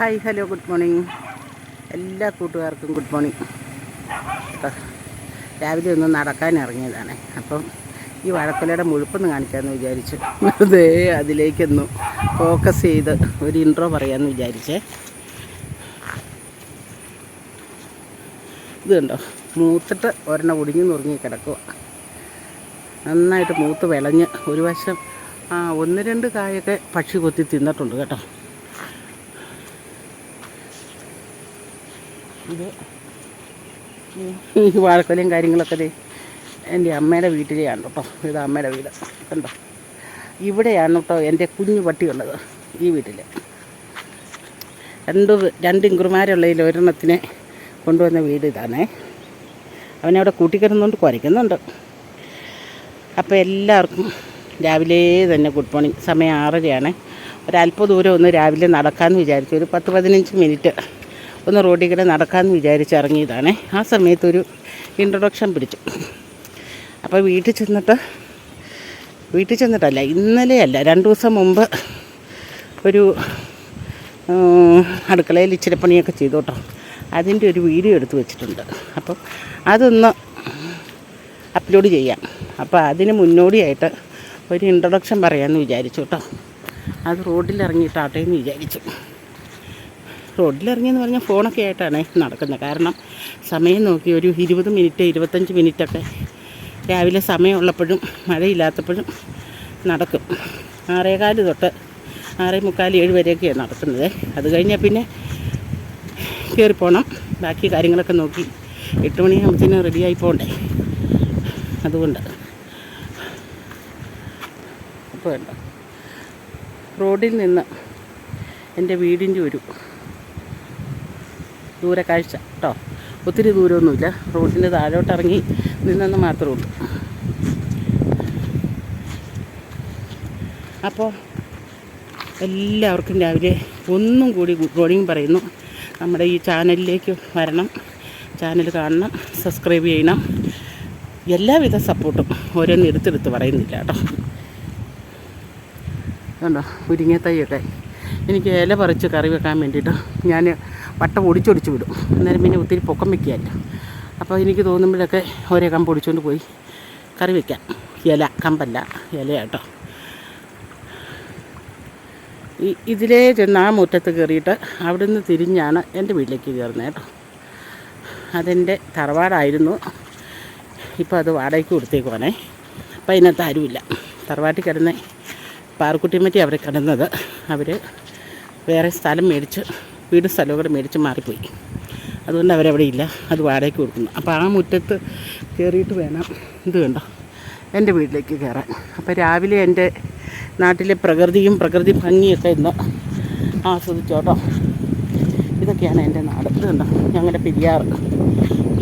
Hi hello good morning. എല്ലാ കൂട്ടുകാർക്കും good morning. രാവിലെ ഒന്ന് നടക്കാൻ ഇറങ്ങിയതാണ്. അപ്പം ഈ വാഴക്കൊലയുടെ മുഴുപ്പൊന്ന് കാണിക്കാമെന്ന് വിചാരിച്ചു അതേ അതിലേക്കൊന്ന് ഫോക്കസ് ചെയ്ത് ഒരു ഇൻട്രോ പറയാമെന്ന് വിചാരിച്ചേ. ഇത് കണ്ടോ? മൂത്തിട്ട് ഒരെണ്ണം ഒടിഞ്ഞു നുറുങ്ങി കിടക്കുക നന്നായിട്ട് മൂത്ത് വിളഞ്ഞ് ഒരു വശം ആ ഒന്ന് രണ്ട് കായൊക്കെ പക്ഷി കൊത്തി തിന്നിട്ടുണ്ട് കേട്ടോ. ഇത്. വാഴക്കൊലയും കാര്യങ്ങളൊക്കെ ദേ എന്റെ അമ്മയുടെ വീട്ടിലെയാണ് കേട്ടോ. ഇത് അമ്മയുടെ വീട്. കണ്ടോ? ഇവിടെയാണ് കേട്ടോ എന്റെ കുഞ്ഞു പട്ടിയുള്ളത് ഈ വീട്ടിൽ രണ്ട് രണ്ട് ഇങ്കുറുമാരുള്ളതിൽ ഒരെണ്ണത്തിനെ കൊണ്ടുവന്ന വീട് ഇതാണേ. അവനവിടെ കൂട്ടിക്കിടന്നുകൊണ്ട് കുരയ്ക്കുന്നുണ്ട്. അപ്പോൾ എല്ലാവർക്കും രാവിലെ തന്നെ ഗുഡ് മോർണിംഗ്. സമയം ആറരയാണ്. ഒരല്പ ദൂരം ഒന്ന് രാവിലെ നടക്കാമെന്ന് വിചാരിച്ചു. ഒരു പത്ത് പതിനഞ്ച് മിനിറ്റ് ഒന്ന് റോഡിൽ കൂടെ നടക്കാമെന്ന് വിചാരിച്ച് ഇറങ്ങിയതാണ്. ആ സമയത്തൊരു ഇൻട്രൊഡക്ഷൻ പിടിച്ചു. അപ്പോൾ വീട്ടിൽ ചെന്നിട്ട് വീട്ടിൽ ചെന്നിട്ടല്ല ഇന്നലെയല്ല രണ്ട് ദിവസം മുമ്പ് ഒരു അടുക്കളയിൽ ഇച്ചിരി പണിയൊക്കെ ചെയ്തു കേട്ടോ. അതിന്റെ ഒരു വീഡിയോ എടുത്ത് വെച്ചിട്ടുണ്ട്. അപ്പം അതൊന്ന് അപ്ലോഡ് ചെയ്യാം. അപ്പോൾ അതിന് മുന്നോടിയായിട്ട് ഒരു ഇൻട്രൊഡക്ഷൻ പറയാമെന്ന് വിചാരിച്ചു കേട്ടോ. അത് റോഡിൽ ഇറങ്ങിയിട്ടാട്ടെ എന്ന് വിചാരിച്ചു. റോഡിലിറങ്ങിയെന്ന് പറഞ്ഞാൽ ഫോണൊക്കെ ആയിട്ടാണ് നടക്കുന്നത്. കാരണം സമയം നോക്കി ഒരു ഇരുപത് മിനിറ്റ് ഇരുപത്തഞ്ച് മിനിറ്റൊക്കെ രാവിലെ സമയമുള്ളപ്പോഴും മഴയില്ലാത്തപ്പോഴും നടക്കും. ആറേകാൽ തൊട്ട് ആറേ മുക്കാൽ ഏഴ് വരെയൊക്കെയാണ് നടക്കുന്നത്. അത് കഴിഞ്ഞാൽ പിന്നെ കയറിപ്പോണം. ബാക്കി കാര്യങ്ങളൊക്കെ നോക്കി എട്ട് മണിയാകുമ്പോഴത്തേന് റെഡിയായി പോകണ്ടേ അതുകൊണ്ട്. അപ്പോൾ വേണ്ട. റോഡിൽ നിന്ന് എന്റെ വീടിന്റെ ഒരു ദൂരക്കാഴ്ച. കേട്ടോ ഒത്തിരി ദൂരമൊന്നുമില്ല. റോഡിന്റെ താഴോട്ടിറങ്ങി നിന്നെന്ന് മാത്രമേ ഉള്ളൂ. അപ്പോൾ എല്ലാവർക്കും രാവിലെ ഒന്നും കൂടി ഗുഡ് മോർണിംഗ് പറയുന്നു. നമ്മുടെ ഈ ചാനലിലേക്ക് വരണം. ചാനൽ കാണണം. സബ്സ്ക്രൈബ് ചെയ്യണം. എല്ലാവിധ സപ്പോർട്ടും ഓരോന്ന് എടുത്തെടുത്ത് പറയുന്നില്ല കേട്ടോ. കണ്ടോ? മുരിങ്ങത്തൈയൊക്കെ എനിക്ക് ഇല പറിച്ച് കറി വെക്കാൻ വേണ്ടിയിട്ട് ഞാൻ വട്ടം ഒടിച്ചൊടിച്ച് വിടും. അന്നേരം പിന്നെ ഒത്തിരി പൊക്കം വെക്കുകയല്ല. അപ്പോൾ എനിക്ക് തോന്നുമ്പോഴൊക്കെ ഓരോ കമ്പ് ഒടിച്ചുകൊണ്ട് പോയി കറി വെക്കാം. ഇല കമ്പല്ല ഇലയാട്ടോ. ഈ ഇതിലേ ചെന്ന് ആ മുറ്റത്ത് കയറിയിട്ട് അവിടുന്ന് തിരിഞ്ഞാണ് എന്റെ വീട്ടിലേക്ക് കയറുന്നത് കേട്ടോ. അതെന്റെ തറവാടായിരുന്നു. ഇപ്പോൾ അത് വാടകയ്ക്ക് കൊടുത്തേക്കുവാണേ. അപ്പം അതിനകത്ത് ആരുമില്ല. തറവാട്ടിൽ കിടന്ന പാറക്കുട്ടിമറ്റി അവർ കിടന്നത്. അവർ വേറെ സ്ഥലം മേടിച്ച് വീട് സ്ഥലവും കൂടെ മേടിച്ച് മാറിപ്പോയി. അതുകൊണ്ട് അവരവിടെ ഇല്ല. അത് വാടകയ്ക്ക് കൊടുക്കുന്നു. അപ്പോൾ ആ മുറ്റത്ത് കയറിയിട്ട് വേണം ഇത് കണ്ടോ? എന്റെ വീട്ടിലേക്ക് കയറാൻ. അപ്പോൾ രാവിലെ എന്റെ നാട്ടിലെ പ്രകൃതിയും പ്രകൃതി ഭംഗിയൊക്കെ ഇന്ന് ആസ്വദിച്ചോട്ടോ ഇതൊക്കെയാണ് എന്റെ നാട്. ഇത് കണ്ടോ? ഞങ്ങളുടെ പെരിയാർ.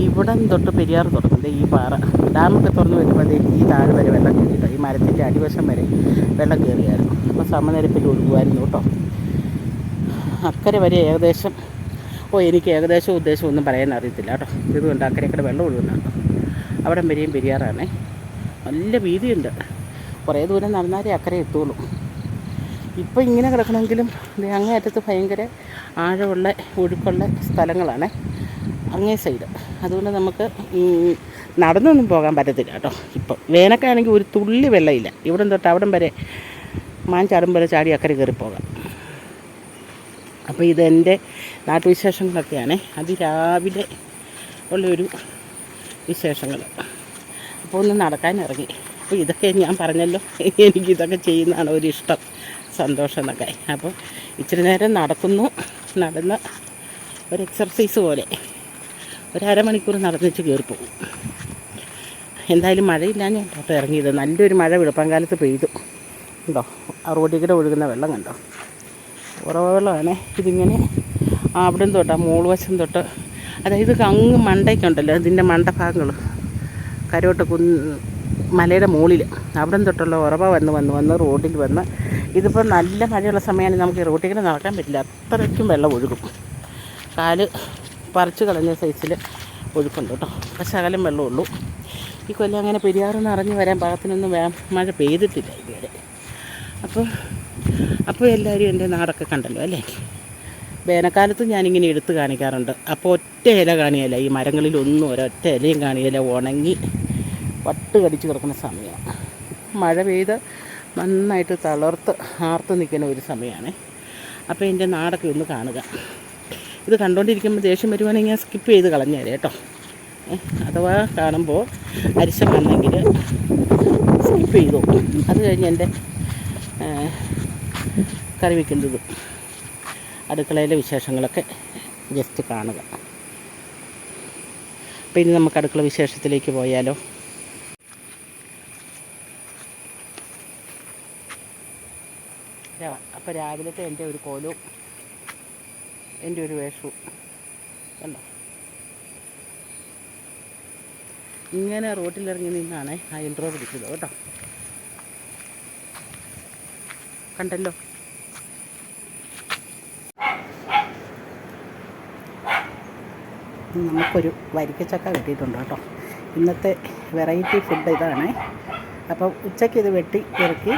ഇവിടെ തൊട്ട് പെരിയാർ തുടങ്ങുന്നത് ഈ പാറ. ഡാമൊക്കെ തുറന്ന് വരുമ്പോൾ ഈ താഴെ വരെ വെള്ളം കയറിയിട്ടോ? ഈ മരത്തിന്റെ അടിവശം വരെ വെള്ളം കയറിയായിരുന്നു. അപ്പോൾ സമനിരപ്പിൽ ഒഴുകുമായിരുന്നു കേട്ടോ. അക്കരെ വരെ ഏകദേശം ഓ എനിക്ക് ഏകദേശം ഉദ്ദേശം ഒന്നും പറയാൻ അറിയത്തില്ല കേട്ടോ. ഇതുകൊണ്ട് അക്കരക്കടെ വെള്ളം ഒഴുകുന്നുണ്ട് അവിടെ വരെയും പെരിയാറാണേ. നല്ല വീതിയുണ്ട്. കുറേ ദൂരം നടന്നാലേ അക്കരെ എത്തുള്ളൂ. ഇപ്പോൾ ഇങ്ങനെ കിടക്കണമെങ്കിലും അങ്ങേ അറ്റത്ത് ഭയങ്കര ആഴമുള്ള ഒഴുക്കുള്ള സ്ഥലങ്ങളാണ് അങ്ങേ സൈഡ്. അതുകൊണ്ട് നമുക്ക് നടന്നൊന്നും പോകാൻ പറ്റത്തില്ല കേട്ടോ. ഇപ്പം വേനൊക്കെ ആണെങ്കിൽ ഒരു തുള്ളി വെള്ളമില്ല. ഇവിടം തൊട്ട് അവിടം വരെ മാൻ ചാടും വരെ ചാടി അക്കരെ കയറി പോകാം അപ്പോൾ ഇതെന്റെ നാട്ടുവിശേഷങ്ങളൊക്കെയാണ്. അതിരാവിലെ ഉള്ളൊരു വിശേഷങ്ങൾ അപ്പോൾ ഒന്ന് നടക്കാൻ ഇറങ്ങി അപ്പോൾ ഇതൊക്കെ ഞാൻ പറഞ്ഞല്ലോ. എനിക്കിതൊക്കെ ചെയ്യുന്നതാണ് ഒരു ഇഷ്ടം സന്തോഷം എന്നൊക്കെ. അപ്പോൾ ഇച്ചിരി നേരം നടക്കുന്നു നടന്ന് ഒരു എക്സർസൈസ് പോലെ. ഒരു അരമണിക്കൂർ നടന്നിച്ച് പോകും എന്തായാലും മഴയില്ലാഞ്ഞ കേട്ടോ ഇറങ്ങിയത് നല്ലൊരു മഴ വെളുപ്പാങ്കാലത്ത് പെയ്തു. കണ്ടോ ആ റോഡിൽ കൂടെ ഒഴുകുന്ന വെള്ളം കണ്ടോ? ഉറവ വെള്ളമാണ് ഇതിങ്ങനെ അവിടെ തൊട്ട് ആ മൂളുവശം തൊട്ട്. അതായത് അങ്ങ് മണ്ടയ്ക്കുണ്ടല്ലോ ഇതിന്റെ മണ്ടഭാഗങ്ങൾ കരോട്ട് കുന്ന് മലയുടെ മുകളിൽ അവിടെ തൊട്ടുള്ള ഉറവ വന്ന് വന്ന് വന്ന് റോഡിൽ വന്ന് ഇതിപ്പോൾ നല്ല മഴയുള്ള സമയമാണ് നമുക്ക് ഈ റോഡിൽ കൂടെ നടക്കാൻ പറ്റില്ല. അത്രയ്ക്കും വെള്ളം ഒഴുകും. കാൽ പറിച്ചു കളഞ്ഞ സൈസിൽ ഒഴുക്കുണ്ട് കേട്ടോ. അപ്പം ശകലം വെള്ളമുള്ളൂ ഈ കൊല്ലം അങ്ങനെ പെരിയാറ് നിറഞ്ഞു വരാൻ പാകത്തിനൊന്നും മഴ പെയ്തിട്ടില്ല ഇതുവരെ. അപ്പോൾ അപ്പോൾ എല്ലാവരും എന്റെ നാടൊക്കെ കണ്ടല്ലോ അല്ലേ? വേനൽക്കാലത്ത് ഞാനിങ്ങനെ എടുത്ത് കാണിക്കാറുണ്ട്. അപ്പോൾ ഒറ്റ ഇല കാണിയല്ല ഈ മരങ്ങളിലൊന്നും ഒരൊറ്റ ഇലയും കാണിയല്ല ഉണങ്ങി വട്ട് കടിച്ച് കിടക്കുന്ന സമയമാണ്. മഴ പെയ്ത് നന്നായിട്ട് തളർത്ത് ആർത്ത് നിൽക്കുന്ന ഒരു സമയമാണ്. അപ്പോൾ എന്റെ നാടൊക്കെ ഒന്ന് കാണുക. ഇത് കണ്ടുകൊണ്ടിരിക്കുമ്പോൾ ദേഷ്യം വരുവാണെങ്കിൽ ഞാൻ സ്കിപ്പ് ചെയ്ത് കളഞ്ഞേരെ കേട്ടോ. അഥവാ കാണുമ്പോൾ അരിശം വന്നെങ്കിൽ സ്കിപ്പ് ചെയ്തു അത് കഴിഞ്ഞ് എന്റെ കറി വയ്ക്കുന്നതും അടുക്കളയിലെ വിശേഷങ്ങളൊക്കെ ജസ്റ്റ് കാണുക. അപ്പോൾ ഇനി നമുക്ക് അടുക്കള വിശേഷത്തിലേക്ക് പോയാലോ? അപ്പോൾ രാവിലത്തെ എന്റെ ഒരു കോലും എന്റെ ഒരു വേഷവും. കണ്ടോ? ഇങ്ങനെ റോട്ടിലിറങ്ങി നിന്നാണ് ആ ഇൻട്രോ പിടിച്ചത് കേട്ടോ. കണ്ടല്ലോ. നമുക്കൊരു വരിക്കച്ചക്ക കിട്ടിയിട്ടുണ്ട് കേട്ടോ. ഇന്നത്തെ വെറൈറ്റി ഫുഡ് ഇതാണ്. അപ്പോൾ ഉച്ചയ്ക്ക് ഇത് വെട്ടി ഇറക്കി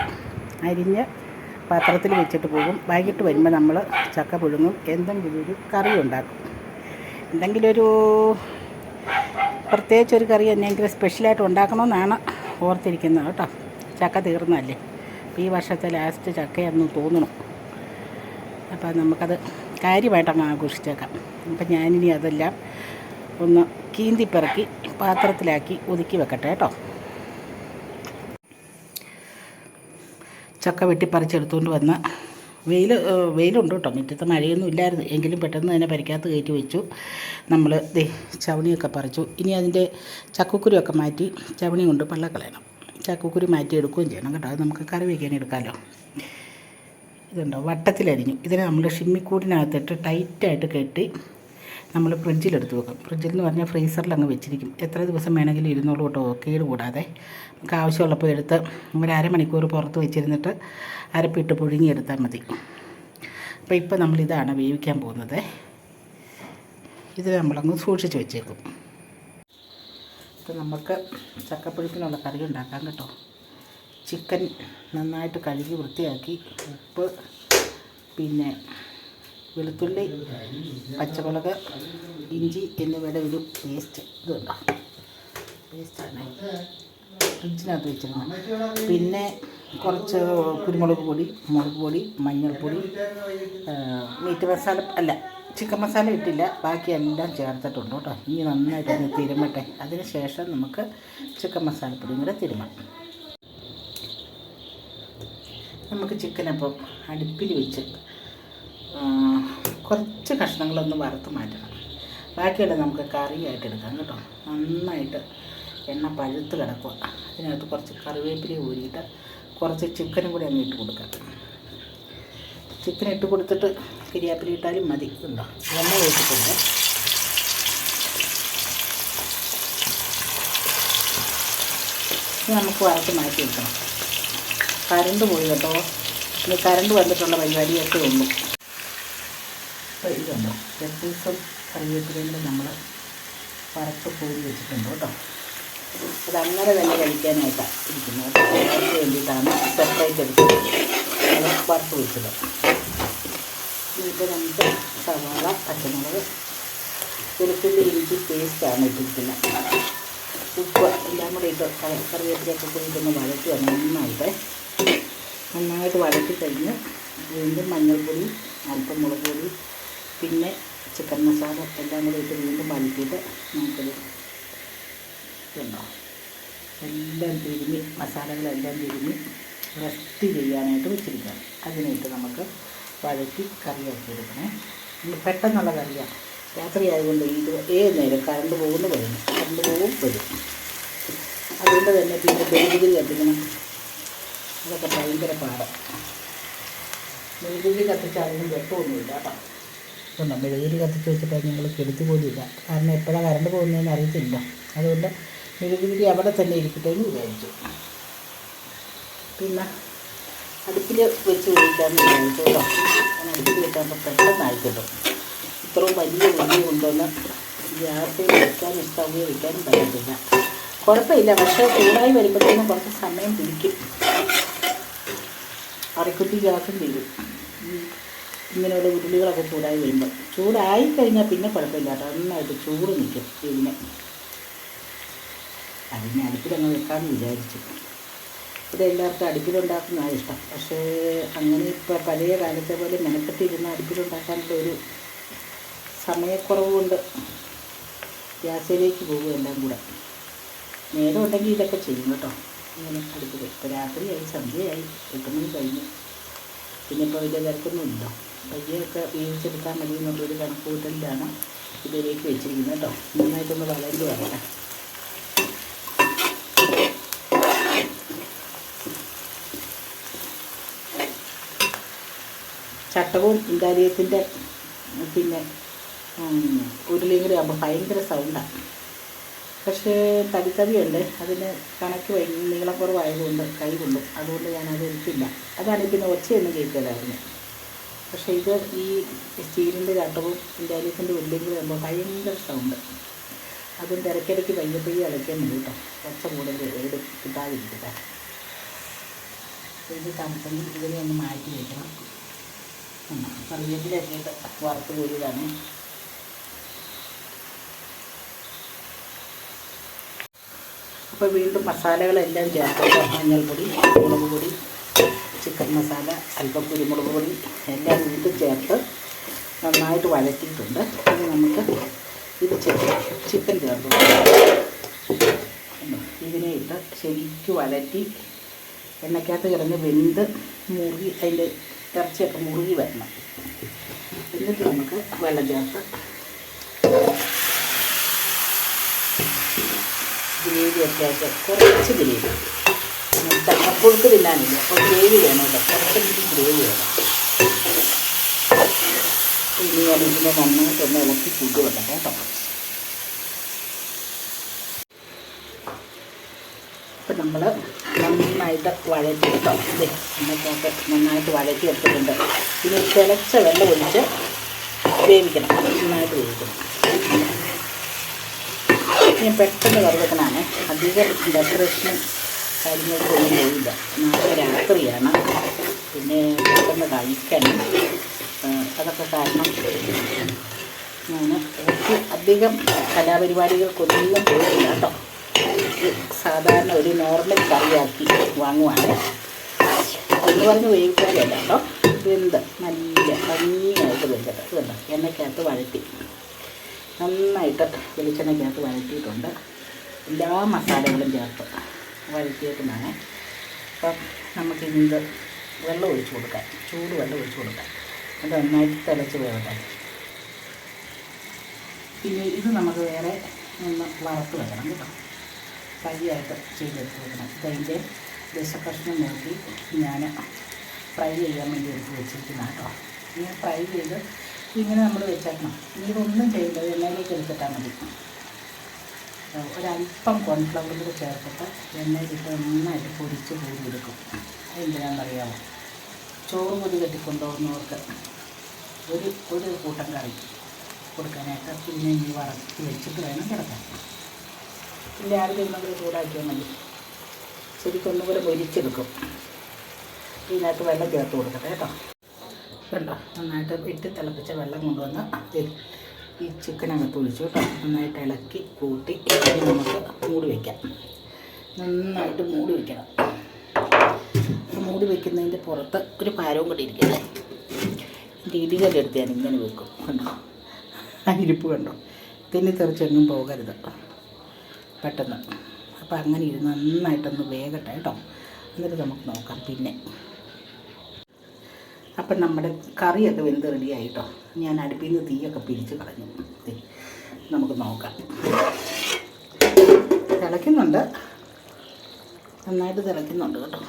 അരിഞ്ഞ് പാത്രത്തിൽ വെച്ചിട്ട് പോകും. വൈകിട്ട് വരുമ്പോൾ നമ്മൾ ചക്ക പുഴുങ്ങും. എന്തെങ്കിലും ഒരു കറി ഉണ്ടാക്കും. എന്തെങ്കിലും ഒരു പ്രത്യേകിച്ച് ഒരു കറി എന്തെങ്കിലും സ്പെഷ്യലായിട്ട് ഉണ്ടാക്കണമെന്നാണ് ഓർത്തിരിക്കുന്നത് കേട്ടോ. ചക്ക തീർന്നല്ലേ ഈ വർഷത്തെ ലാസ്റ്റ് ചക്കയെന്ന് തോന്നണം. അപ്പം നമുക്കത് കാര്യമായിട്ട് അങ്ങ് ആഘോഷിച്ചേക്കാം. അപ്പം ഞാനിനി അതെല്ലാം ഒന്ന് കീന്തിപ്പിറക്കി പാത്രത്തിലാക്കി ഒതുക്കി വെക്കട്ടെ കേട്ടോ. ചക്ക വെട്ടിപ്പറിച്ചെടുത്തുകൊണ്ട് വന്ന വെയിൽ വെയിലുണ്ട് കേട്ടോ. മുറ്റത്ത് മഴയൊന്നും ഇല്ലായിരുന്നു. എങ്കിലും പെട്ടെന്ന് തന്നെ പരിക്കകത്ത് കയറ്റി വെച്ചു. നമ്മൾ ദേ ചവണിയൊക്കെ പറിച്ചു. ഇനി അതിന്റെ ചക്കക്കുരുവൊക്കെ മാറ്റി ചവണി കൊണ്ട് പള്ളക്കളയണം. ചക്കക്കുരു മാറ്റി എടുക്കുകയും ചെയ്യണം കേട്ടോ. അത് നമുക്ക് കറി വയ്ക്കാൻ എടുക്കാമല്ലോ ഇതുണ്ടോ? വട്ടത്തിലരിഞ്ഞു. ഇതിനെ നമ്മൾ ഷിമ്മിക്കൂടിനകത്തിട്ട് ടൈറ്റായിട്ട് കെട്ടി നമ്മൾ ഫ്രിഡ്ജിലെടുത്ത് വെക്കും. ഫ്രിഡ്ജിൽ എന്ന് പറഞ്ഞാൽ ഫ്രീസറിൽ അങ്ങ് വെച്ചിരിക്കും. എത്ര ദിവസം വേണമെങ്കിലും ഇരുന്നോളൂ കേട്ടോ കേട് കൂടാതെ. നമുക്ക് ആവശ്യമുള്ളപ്പോൾ എടുത്ത് ഒരു അരമണിക്കൂർ പുറത്ത് വെച്ചിരുന്നിട്ട് അരപ്പിട്ട് പുഴുങ്ങിയെടുത്താൽ മതി. അപ്പോൾ ഇപ്പോൾ നമ്മളിതാണ് വേവിക്കാൻ പോകുന്നത്. ഇത് നമ്മളങ്ങ് സൂക്ഷിച്ച് വെച്ചേക്കും. അപ്പോൾ നമുക്ക് ചക്കപ്പുഴുക്കിനുള്ള കറി ഉണ്ടാക്കാം കേട്ടോ. ചിക്കൻ നന്നായിട്ട് കഴുകി വൃത്തിയാക്കി ഉപ്പ് പിന്നെ വെളുത്തുള്ളി പച്ചമുളക് ഇഞ്ചി എന്നിവയുടെ ഒരു പേസ്റ്റ് ഇതുണ്ടോ പേസ്റ്റാണ് ഫ്രിഡ്ജിനകത്ത് വെച്ചിരുന്നത്. പിന്നെ കുറച്ച് കുരുമുളക് പൊടി മുളക് പൊടി മഞ്ഞൾപ്പൊടി മീറ്റ് മസാല അല്ല ചിക്കൻ മസാല ഇട്ടില്ല. ബാക്കി എല്ലാം ചേർത്തിട്ടുണ്ട് കേട്ടോ. ഇനി നന്നായിട്ട് ഒന്ന് തിരുമട്ടെ. അതിന് ശേഷം നമുക്ക് ചിക്കൻ മസാലപ്പൊടിയും കൂടെ തിരുമാം നമുക്ക് ചിക്കനപ്പം അടുപ്പിൽ വെച്ച് കുറച്ച് കഷ്ണങ്ങളൊന്ന് വറുത്ത് മാറ്റണം. ബാക്കിയെല്ലാം നമുക്ക് കറിയായിട്ട് എടുക്കാം കേട്ടോ. നന്നായിട്ട് എണ്ണ പഴുത്ത് കിടക്കുക. അതിനകത്ത് കുറച്ച് കറിവേപ്പില ഊരിയിട്ട് കുറച്ച് ചിക്കനും കൂടി അങ്ങ് ഇട്ട് കൊടുക്കാം. ചിക്കൻ ഇട്ട് കൊടുത്തിട്ട് കരിയാപ്പില ഇട്ടാലും മതി. ഉണ്ടോ എണ്ണ ഒഴിച്ചിട്ടുണ്ട്. നമുക്ക് വറുത്ത് മാറ്റി വെക്കണം കരണ്ട് പോയി കേട്ടോ. ഇനി കരണ്ട് വന്നിട്ടുള്ള പരിപാടിയൊക്കെ ഉള്ളൂ. അപ്പോൾ ഇതുണ്ടോ രണ്ടീസം കറിവേപ്പിലയിൽ നമ്മൾ വറുത്ത് പോയി വെച്ചിട്ടുണ്ട് കേട്ടോ. അത് അങ്ങനെ തന്നെ കഴിക്കാനായിട്ടാണ് ഇരിക്കുന്നത്. അതിന് വേണ്ടിയിട്ടാണ് സെപ്പറേറ്റ് എടുത്തത്. വറുത്ത് വെച്ചത്. ഇതിപ്പോൾ രണ്ട് സവാള പച്ചമുളക്. വെളുത്തുള്ളി ഇഞ്ചി പേസ്റ്റാണ് ഇട്ടിരിക്കുന്നത് ഉപ്പ് എല്ലാം കൂടി ഇട്ട് കറിവേപ്പിലൊക്കെ കൂടി ഇട്ടൊന്ന് വഴറ്റുക നന്നായിട്ട് നന്നായിട്ട് വഴറ്റി കഴിഞ്ഞ് വീണ്ടും മഞ്ഞൾപ്പൊടി അല്പം മുളക് പൊടി പിന്നെ ചിക്കൻ മസാല എല്ലാം കൂടി ഇട്ട് വീണ്ടും വഴറ്റിയിട്ട് നമുക്കത് ഇതുണ്ടോ എല്ലാം തിരുമി മസാലകളെല്ലാം തിരുമി റെസ്റ്റ് ചെയ്യാനായിട്ട് വെച്ചിരിക്കുകയാണ് അതിനായിട്ട് നമുക്ക് വഴറ്റി കറിയാക്കി എടുക്കണേ പെട്ടെന്നുള്ള കറിയാണ് രാത്രി ആയതുകൊണ്ട് ഇത് ഏത് നേരം കറണ്ട് പോകുന്ന വരുന്നു കറണ്ട് പോകും വരും. അതുകൊണ്ട് തന്നെ പിന്നെ മെഴുകുതിരി കത്തിക്കണം. അതൊക്കെ ഭയങ്കര പാടാണ് മെഴുകുതിരി കത്തിച്ചാലും വെട്ടമൊന്നുമില്ല കേട്ടോ. നമ്മൾ മെഴുകുതിരി കത്തിച്ച് വെച്ചിട്ട് ഞങ്ങൾ കെടുത്തി പോലുമില്ല കാരണം എപ്പോഴാണ് കറണ്ട് പോകുന്നതെന്ന് അറിയത്തില്ല. അതുകൊണ്ട് മെഴുകുതിരി അവിടെ തന്നെ ഇരിക്കട്ടെ എന്ന് വിചാരിച്ചു. പിന്നെ അടുപ്പിൽ വെച്ച് കഴിക്കാമെന്ന് വിചാരിച്ചു കേട്ടോ. ഞാൻ അടുപ്പിൽ വെച്ചാകുമ്പോൾ പെട്ടെന്നായി കിട്ടും. ഇത്രയും വലിയ വലിയ കൊണ്ടുവന്ന് ഗ്യാസിൽ വെക്കാൻ സ്റ്റൗവിൽ വെക്കാനും പറ്റത്തില്ല. കുഴപ്പമില്ല പക്ഷേ ചൂടായി വരുമ്പോഴത്തേനും കുറച്ച് സമയം പിടിക്കും. അരക്കുറ്റി ഗ്യാസും തീരും ഇങ്ങനെയുള്ള ഉരുളികളൊക്കെ ചൂടായി വരുമ്പോൾ ചൂടായി കഴിഞ്ഞാൽ പിന്നെ കുഴപ്പമില്ല കേട്ടോ. നന്നായിട്ട് ചൂട് നിൽക്കും ഇതിന്. അതിന് അടുപ്പിലങ്ങ് വെക്കാമെന്ന് വിചാരിച്ചു. ഇത് എല്ലാവർക്കും അടുപ്പിലുണ്ടാക്കുന്നതാണ് ഇഷ്ടം. പക്ഷേ അങ്ങനെ ഇപ്പോൾ പഴയ കാലത്തെ പോലെ മെനക്കെട്ടിരുന്ന അടുപ്പിലുണ്ടാക്കാനുള്ള ഒരു സമയക്കുറവ് കൊണ്ട് ഗ്യാസിലേക്ക് പോകും എല്ലാം കൂടെ. നേരം ഉണ്ടെങ്കിൽ ഇതൊക്കെ ചെയ്യും കേട്ടോ. ഇങ്ങനെ അടുപ്പിൽ ഇപ്പോൾ രാത്രിയായി സന്ധ്യയായി എട്ട് മണി കഴിഞ്ഞു. പിന്നെ ഇപ്പോൾ വലിയ തിരക്കൊന്നുമില്ല. പയ്യൊക്കെ ഉപയോഗിച്ചെടുക്കാൻ മതി എന്നുള്ളൊരു കണക്ക് കൂട്ടലിലാണ് ഇതിലേക്ക് വെച്ചിരിക്കുന്നത് കേട്ടോ. നന്നായിട്ടൊന്ന് വളരെ വരട്ടെ ചട്ടവും ഇൻഡാലിയത്തിന്റെ പിന്നെ ഉരുളിയും കൂടി ആകുമ്പോൾ ഭയങ്കര സൗണ്ടാണ് പക്ഷേ തടിത്തവിയുണ്ട് അതിന് കണക്ക് നീളക്കുറവായതുകൊണ്ട് കൈ കൊണ്ടും അതുകൊണ്ട് ഞാനത് എടുത്തില്ല. അതാണ് പിന്നെ ഒച്ചയൊന്നും കേൾക്കലായിരുന്നു. പക്ഷേ ഇത് ഈ സ്റ്റീലിന്റെ ചട്ടവും ഇൻഡാലിയത്തിന്റെ ഉരുളിയും കൂടി ആകുമ്പോൾ ഭയങ്കര സൗണ്ട്. അതും തിരക്കിടയ്ക്ക് പയ്യെ പയ്യെ ഇളക്കിയാൽ മതി കേട്ടോ. ഒച്ച കൂടുതൽ ഏട് കിട്ടാതിരിക്കട്ടെ. ഇത് തണുപ്പെങ്കിൽ ഇതിനെ ഒന്ന് മാറ്റി വയ്ക്കണം കറിവേപ്പിലൊക്കെ വറുത്ത് കോരിയതാണ്. അപ്പോൾ വീണ്ടും മസാലകളെല്ലാം ചേർത്ത് മഞ്ഞൾപ്പൊടി മുളക് പൊടി ചിക്കൻ മസാല അല്പം കുരുമുളക് പൊടി എല്ലാം വീണ്ടും ചേർത്ത് നന്നായിട്ട് വഴറ്റിയിട്ടുണ്ട്. അത് നമുക്ക് ഇത് ചേർത്ത് ചിക്കൻ ചേർത്ത്? ഇതിനെ ഇട്ട് ശരിക്കും വഴറ്റി എണ്ണയ്ക്കകത്ത് കിടന്ന് വെന്ത് മുറുകി അതിന്റെ ഇറച്ചിയൊക്കെ മുറുകി വരണം. എന്നിട്ട് നമുക്ക് വെള്ളം ചേർത്ത് ഗ്രേവിയൊക്കെ ആയിട്ട് കുറച്ച് ഗ്രേവി. തക്കപ്പുഴുക്ക് തിന്നാനില്ല. അപ്പോൾ ഗ്രേവി വേണമല്ലോ കുറച്ച് ഗ്രേവി വേണം. ഇനി ഞാൻ ഇതിനെ നന്നായിട്ടൊന്ന് ഇളക്കി ഫുഡ് വെക്കട്ടെ കേട്ടോ. അപ്പം നമ്മൾ നന്നായിട്ട് വഴറ്റി കേട്ടോ ഇതേ നന്നായിട്ട് വഴറ്റി എടുത്തിട്ടുണ്ട് ഇനി തിളച്ച വെള്ളം ഒഴിച്ച് വേവിക്കണം. നന്നായിട്ട് വേവിക്കണം. ഇനി പെട്ടെന്ന് വറുതെക്കണാണ് അധികം ഡെക്കറേഷനും കാര്യങ്ങൾക്കൊന്നും പോയില്ല നാളെ രാത്രിയാണ്. പിന്നെ പെട്ടെന്ന് കഴിക്കണം. അതൊക്കെ കാരണം ഞാൻ അധികം കലാപരിപാടികൾക്കൊന്നും പോയില്ല കേട്ടോ. സാധാരണ ഒരു നോർമൽ കറിയാക്കി വാങ്ങുവാണ്. എന്ന് പറഞ്ഞ് വേവിക്കാനല്ല കേട്ടോ. വെന്ത് നല്ല ഭംഗിയായിട്ട് വെച്ചിട്ട് ഇതുണ്ട് എണ്ണയ്ക്കകത്ത് വഴറ്റി. നന്നായിട്ട് വെളിച്ചെണ്ണയ്ക്കകത്ത് വഴറ്റിയിട്ടുണ്ട്. എല്ലാ മസാലകളും ചേർത്ത് വഴറ്റിയേക്കുന്നതാണ്. അപ്പം നമുക്ക് ഇത് വെള്ളം ഒഴിച്ചു കൊടുക്കാം. ചൂട് വെള്ളം ഒഴിച്ചു കൊടുക്കാം. അത് നന്നായിട്ട് തിളച്ച് വേവട്ടെ പിന്നെ ഇത് നമുക്ക് വേറെ ഒന്ന് വറുത്ത് വെക്കണം കേട്ടോ. ഫ്രൈയായിട്ട് ചെയ്തെടുത്ത് വെക്കണം ഇതതിന്റെ ദശകഷ്ണം നോക്കി ഞാൻ ഫ്രൈ ചെയ്യാൻ വേണ്ടി എടുത്ത് വെച്ചിരിക്കുന്ന കേട്ടോ. ഇങ്ങനെ ഫ്രൈ ചെയ്ത് ഇങ്ങനെ നമ്മൾ വെച്ചേക്കണം. ഇതൊന്നും ചെയ്യേണ്ടത് എണ്ണയിലേക്ക് എടുത്തിട്ടാൽ മതി. ഒരല്പം കോൺഫ്ലവർ കൂടെ ചേർത്തിട്ട് എണ്ണയിലിട്ട് നന്നായിട്ട് പൊരിച്ച് പൂരി എടുക്കും അതെന്തിനാണെന്നറിയാമോ ചോറ് പൊതി കെട്ടിക്കൊണ്ടുപോകുന്നവർക്ക് ഒരു ഒരു കൂട്ടം കറി കൊടുക്കാനായിട്ട് പിന്നെ ഈ വറക്കി വെച്ചിട്ട് വേണം കിടക്കാൻ. പിന്നെ രാവിലെ നമ്മൾ ചൂടാക്കിയാൽ മതി. ശരിക്കും ഒന്നുകൂടെ പൊരിച്ചെടുക്കും. ഇതിനകത്ത് വെള്ളം ചേർത്ത് കൊടുക്കട്ടെ കേട്ടോ. കണ്ടോ? നന്നായിട്ട് ഇട്ട് തിളപ്പിച്ച വെള്ളം കൊണ്ടുവന്ന് ഈ ചിക്കനകത്ത് ഒഴിച്ചു കേട്ടോ. നന്നായിട്ട് ഇളക്കി കൂട്ടി നമുക്ക് മൂടി വയ്ക്കാം നന്നായിട്ട് മൂടി വയ്ക്കണം മൂടി വയ്ക്കുന്നതിന്റെ പുറത്ത് ഒരു പാരവും കൂടി ഇരിക്കല്ലേ രീതികളെടുത്ത് ഞാൻ ഇങ്ങനെ വെക്കും. കണ്ടോ? ആ ഇരിപ്പ് കണ്ടോ? തിന്നി തെറിച്ചെങ്ങും പോകരുത്. പെട്ടെന്ന്. അപ്പോൾ അങ്ങനെ ഇരുന്ന് നന്നായിട്ടൊന്ന് വേഗട്ടെ കേട്ടോ എന്നിട്ട് നമുക്ക് നോക്കാം പിന്നെ. അപ്പം നമ്മുടെ കറിയൊക്കെ വെന്ത് റെഡിയായി കേട്ടോ ഞാൻ അടുപ്പിൽ നിന്ന് തീയൊക്കെ പിരിച്ച് കളഞ്ഞു. നമുക്ക് നോക്കാം. തിളയ്ക്കുന്നുണ്ട്. നന്നായിട്ട് തിളയ്ക്കുന്നുണ്ട് കേട്ടോ.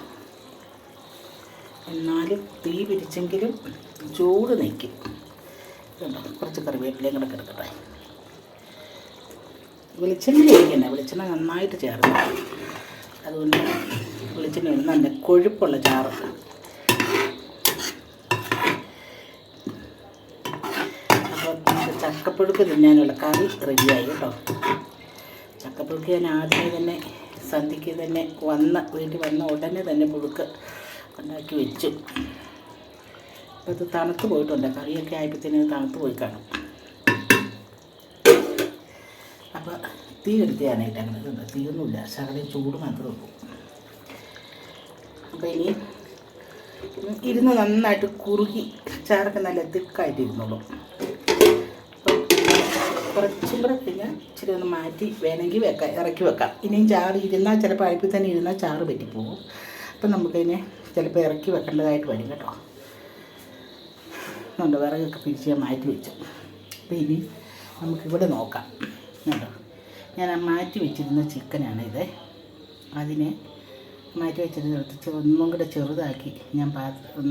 എന്നാലും തീ പിരിച്ചെങ്കിലും ചൂട് നിൽക്കും. കേട്ടോ കുറച്ച് കറിവേപ്പിലയും കൂടെ കിടക്കട്ടെ വെളിച്ചെണ്ണ ഒഴിക്കണ്ട. വെളിച്ചെണ്ണ നന്നായിട്ട് ചേർന്ന് അതുകൊണ്ട് വെളിച്ചെണ്ണ നല്ല കൊഴുപ്പുള്ള ചാറ്. അപ്പോൾ ചക്കപ്പുഴുക്ക് തിന്നാനുള്ള കറി റെഡിയായി കേട്ടോ. ചക്കപ്പുഴുക്ക് ഞാൻ ആദ്യമേ തന്നെ സന്ധ്യയ്ക്ക് തന്നെ വന്ന വീട്ടിൽ വന്ന ഉടനെ തന്നെ പുഴുക്ക് ഉണ്ടാക്കി വെച്ചു. അപ്പോൾ അത് തണുത്ത് പോയിട്ടുണ്ട്. കറിയൊക്കെ ആയപ്പോഴത്തേന് തണുത്ത് പോയി കാണും അപ്പോൾ തീ അങ്ങനെ ഇതുണ്ട് തീയൊന്നുമില്ല ശകലം ചൂട് മാത്രമേ ഉള്ളൂ. അപ്പോൾ ഇനി ഇരുന്ന് നന്നായിട്ട് കുറുകി ചാറൊക്കെ നല്ല തിക്കായിട്ട് ഇരുന്നുള്ളൂ അപ്പം കുറച്ചും കൂടെ കഴിഞ്ഞാൽ ഇച്ചിരി ഒന്ന് മാറ്റി വേണമെങ്കിൽ വെക്കാം ഇറക്കി വെക്കാം. ഇനിയും ചാറ് ഇരുന്നാൽ ചിലപ്പോൾ അടുപ്പിൽ തന്നെ ഇരുന്നാൽ ചാറ് പറ്റിപ്പോകും അപ്പം നമുക്കതിനെ ചിലപ്പോൾ ഇറക്കി വെക്കേണ്ടതായിട്ട് വരും കേട്ടോ. അതുകൊണ്ട് വിറകൊക്കെ പിരിച്ച് മാറ്റി വെച്ചു. അപ്പം ഇനി നമുക്കിവിടെ നോക്കാം. കേട്ടോ ഞാൻ മാറ്റി വെച്ചിരുന്ന ചിക്കനാണ് ഇത് അതിനെ മാറ്റി വെച്ചിരുന്നിടത്ത് ഒന്നും കൂടെ ചെറുതാക്കി ഞാൻ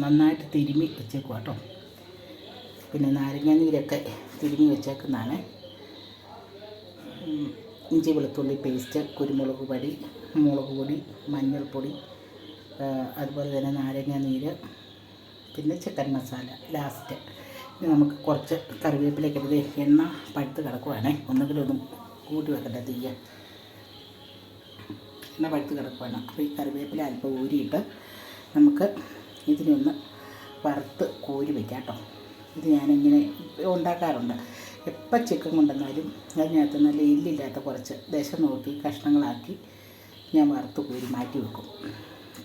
നന്നായിട്ട് തിരുമ്മി വെച്ചേക്കും കേട്ടോ പിന്നെ നാരങ്ങ നീരൊക്കെ തിരുമ്മി വെച്ചേക്കുന്നതാണ്. ഇഞ്ചി വെളുത്തുള്ളി പേസ്റ്റ് കുരുമുളക് പൊടി മുളക് പൊടി മഞ്ഞൾപ്പൊടി അതുപോലെ തന്നെ നാരങ്ങ നീര് പിന്നെ ചിക്കൻ മസാല ലാസ്റ്റ്. ഇനി നമുക്ക് കുറച്ച് കറിവേപ്പിലേക്ക് എണ്ണ പഴുത്ത് കിടക്കുവാണേ. ഒന്നുകിലും ഒന്നും കൂട്ടി വെക്കട്ടെ തീയ്യ എണ്ണ പഴുത്ത് കിടക്കുവാണ് അപ്പോൾ ഈ കറിവേപ്പില അല്പം ഊരിയിട്ട് നമുക്ക് ഇതിനൊന്ന് വറുത്ത് കോരി വയ്ക്കാം കേട്ടോ. ഇത് ഞാനിങ്ങനെ ഉണ്ടാക്കാറുണ്ട്. എപ്പോൾ ചിക്കൻ കൊണ്ടുവന്നാലും അതിനകത്ത് നല്ല എല്ലില്ലാത്ത കുറച്ച് ദേശം നോക്കി കഷ്ണങ്ങളാക്കി ഞാൻ വറുത്ത് കോരി മാറ്റി വെക്കും.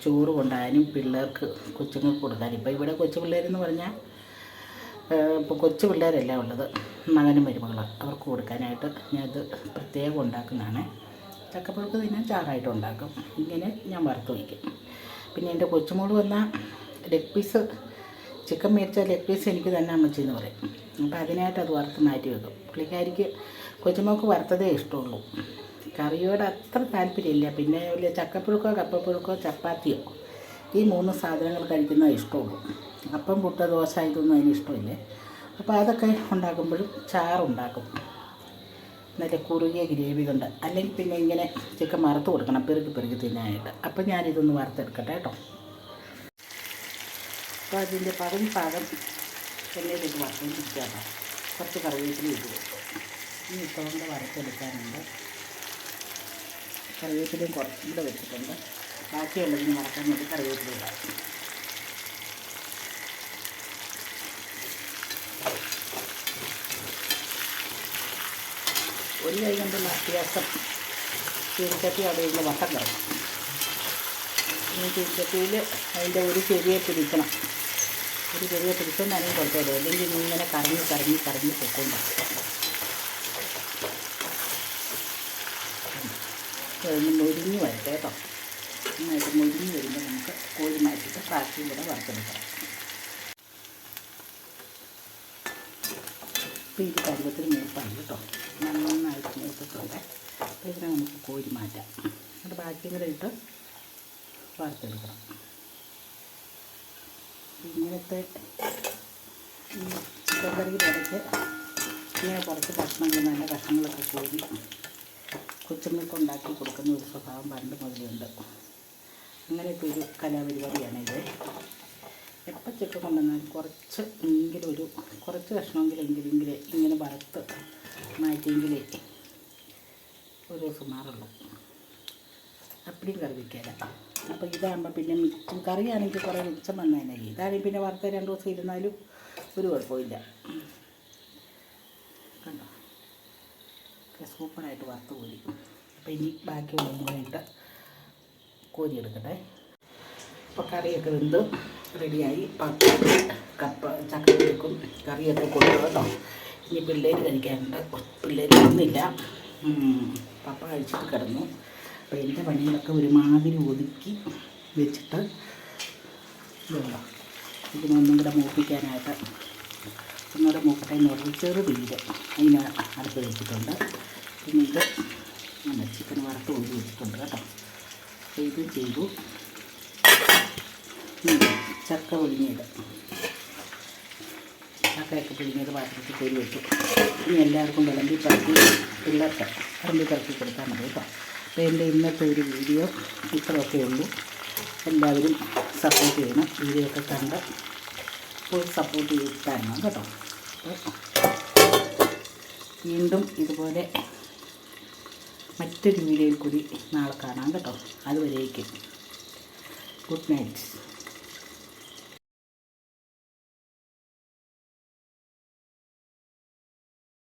ചോറ് കൊണ്ടായാലും പിള്ളേർക്ക് കൊച്ചുങ്ങൾക്ക് കൊടുക്കാനും ഇപ്പോൾ ഇവിടെ കൊച്ചു പിള്ളേരെന്ന് പറഞ്ഞാൽ ഇപ്പോൾ കൊച്ചു പിള്ളേരല്ല ഉള്ളത്. മകനും മരുമകളാണ് അവർക്ക് കൊടുക്കാനായിട്ട് ഞാനത് പ്രത്യേകം ഉണ്ടാക്കുന്നതാണ്. ചക്കപ്പുഴുക്ക് തിന്നാൻ ചാറായിട്ട് ഉണ്ടാക്കും. ഇങ്ങനെ ഞാൻ വറുത്ത് വയ്ക്കും. പിന്നെ എന്റെ കൊച്ചുമോൾ വന്ന ലെഗ് പീസ് ചിക്കൻ മേടിച്ച ലെഗ് പീസ് എനിക്ക് തന്നെ അമ്മച്ചി എന്ന് പറയും. അപ്പോൾ അതിനായിട്ട് അത് വറുത്ത് മാറ്റി വെക്കും. പുള്ളിക്കാരിക്ക് കൊച്ചുമോൾക്ക് വറുത്തതേ ഇഷ്ടമുള്ളൂ. കറിയോട് അത്ര താല്പര്യമില്ല. പിന്നെ വലിയ ചക്കപ്പുഴുക്കോ കപ്പപ്പുഴുക്കോ ചപ്പാത്തിയോ ഈ മൂന്ന് സാധനങ്ങൾ കഴിക്കുന്നത് ഇഷ്ടമുള്ളൂ. അപ്പം പുട്ട ദോശ ഇതൊന്നും അതിന് ഇഷ്ടമില്ലേ. അപ്പോൾ അതൊക്കെ ഉണ്ടാക്കുമ്പോഴും ചാറുണ്ടാക്കും. നല്ല കുറുകിയ ഗ്രേവി കൊണ്ട്. അല്ലെങ്കിൽ പിന്നെ ഇങ്ങനെ ചിക്കൻ വറുത്ത് കൊടുക്കണം പെറുക്കി പെറുക്കി തിന്നാനായിട്ട്. അപ്പം ഞാനിതൊന്ന് വറുത്തെടുക്കട്ടെ കേട്ടോ. അപ്പോൾ അതിന്റെ പകുതി ഭാഗം എണ്ണയിലേക്ക് വറുത്തിരിക്കാം കുറച്ച് കറിവേപ്പില ഇട്ട് കൊടുക്കും. ഇനി ഇട്ടുകൊണ്ട് വറുത്തെടുക്കാനുണ്ട്. കറിവേപ്പിലയും കുറച്ചും കൂടെ വെച്ചിട്ടുണ്ട്. ബാക്കിയുള്ളതിന് വറക്കാൻ വേണ്ടി കറിവേപ്പില ഒരു കൈ കൊണ്ടുള്ള അത്യാവശ്യം ചീനിച്ചട്ടി അവിടെ വട്ടം കിടക്കും ഈ ചീനിച്ചട്ടിയിൽ അതിന്റെ ഒരു ചെറിയെ പിടിക്കണം. ഒരു ചെറിയ പിടിച്ചോണ്ടാണെങ്കിൽ കുഴപ്പമില്ല അല്ലെങ്കിൽ ഇങ്ങനെ കറങ്ങി കറങ്ങി കറങ്ങി പൊക്കോണ്ടാകും ഒന്ന് മൊരിഞ്ഞ് വരട്ടെ കേട്ടോ. നന്നായിട്ട് മുരിഞ്ഞ് വരുമ്പോൾ നമുക്ക് കോഴി മാറ്റിയിട്ട് ബാക്കിയും കൂടെ വറുത്തെടുക്കാം. അപ്പോൾ ഇത് പരുവത്തിന് മൂപ്പാണ് കേട്ടോ. നന്നായിട്ട് മൂത്തിട്ടുണ്ട് അപ്പോൾ ഇതിനെ നമുക്ക് കോരി മാറ്റാം. എന്നിട്ട് ബാക്കിയും കൂടെ ഇട്ട് വറുത്തെടുക്കണം. ഇങ്ങനത്തെ ഈ ചിക്കൻ കറിയുടെ ഇടയ്ക്ക് ഇങ്ങനെ കുറച്ച് കഷ്ണങ്ങൾ നല്ല കഷ്ണങ്ങളൊക്കെ കോരി കൊച്ചുങ്ങൾക്ക് ഉണ്ടാക്കി കൊടുക്കുന്ന ഒരു സ്വഭാവം പണ്ട് മുതലുണ്ട്. അങ്ങനത്തെ ഒരു കലാപരിപാടിയാണിത് എപ്പോൾ ചിക്കൻ കൊണ്ടുവന്നാൽ കുറച്ച് എങ്കിലും ഒരു കുറച്ച് കഷ്ണമെങ്കിലും എങ്കിലെങ്കിൽ ഇങ്ങനെ വറുത്ത് മാറ്റിയെങ്കിലേ ഒരു ദിവസം അപ്പടിയും കറി വയ്ക്കാല അപ്പോൾ ഇതാകുമ്പോൾ പിന്നെ മിച്ചം കറിയാണെങ്കിൽ കുറേ മിച്ചം വന്നതന്നെ ഇതാണെങ്കിൽ പിന്നെ വറുത്ത രണ്ട് ദിവസം ഇരുന്നാലും ഒരു കുഴപ്പമില്ല കണ്ടോ? സൂപ്പറായിട്ട് വറുത്ത് കോരി. അപ്പോൾ ഇനി ബാക്കിയുള്ളതും കൂടെ കോരി കോരിയെടുക്കട്ടെ. അപ്പോൾ കറിയൊക്കെ വെന്ത് റെഡിയായി. കപ്പ ചക്കപ്പുഴുക്കും കറിയൊക്കെ കൊടുക്കും കേട്ടോ. ഇനി പിള്ളേർ കഴിക്കാനുണ്ട്. പിള്ളേർ ഒന്നില്ല പപ്പ കഴിച്ചിട്ട് കിടന്നു. അപ്പോൾ എന്റെ പണികളൊക്കെ ഒരുമാതിരി ഒതുക്കി വെച്ചിട്ട് ഇതുണ്ടോ ഇതിനൊന്നും കൂടെ മൂപ്പിക്കാനായിട്ട് ഒന്നുകൂടെ മൂക്കട്ടെ എന്ന് പറഞ്ഞാൽ ചെറു തീര് അതിന് അടുത്ത് വെച്ചിട്ടുണ്ട്. പിന്നെ ഇത് നമ്മൾ ചിക്കൻ വറുത്ത് ഒഴി വെച്ചിട്ടുണ്ട് കേട്ടോ. അപ്പോൾ ഇത് ചെയ്തു. ചക്ക പുഴുങ്ങിയത്. ചക്കയൊക്കെ പുഴുങ്ങിയത് പാത്രത്തിൽ കോരി വെച്ചു. ഇനി എല്ലാവർക്കും വിളമ്പി പറ്റി പിള്ളേർക്ക് വിളമ്പി കറക്കി കൊടുത്താൽ മതി കേട്ടോ. അപ്പോൾ എന്റെ ഇന്നത്തെ ഒരു വീഡിയോ ഇത്രയൊക്കെ ഉള്ളൂ. എല്ലാവരും സപ്പോർട്ട് ചെയ്യണം. വീഡിയോ ഒക്കെ കണ്ട് ഫുൾ സപ്പോർട്ട് ചെയ്ത് തരണം കേട്ടോ. വീണ്ടും ഇതുപോലെ മറ്റൊരു വീഡിയോയിൽ കൂടി നാളെ കാണാം കേട്ടോ. അതുവരേക്കും. Good night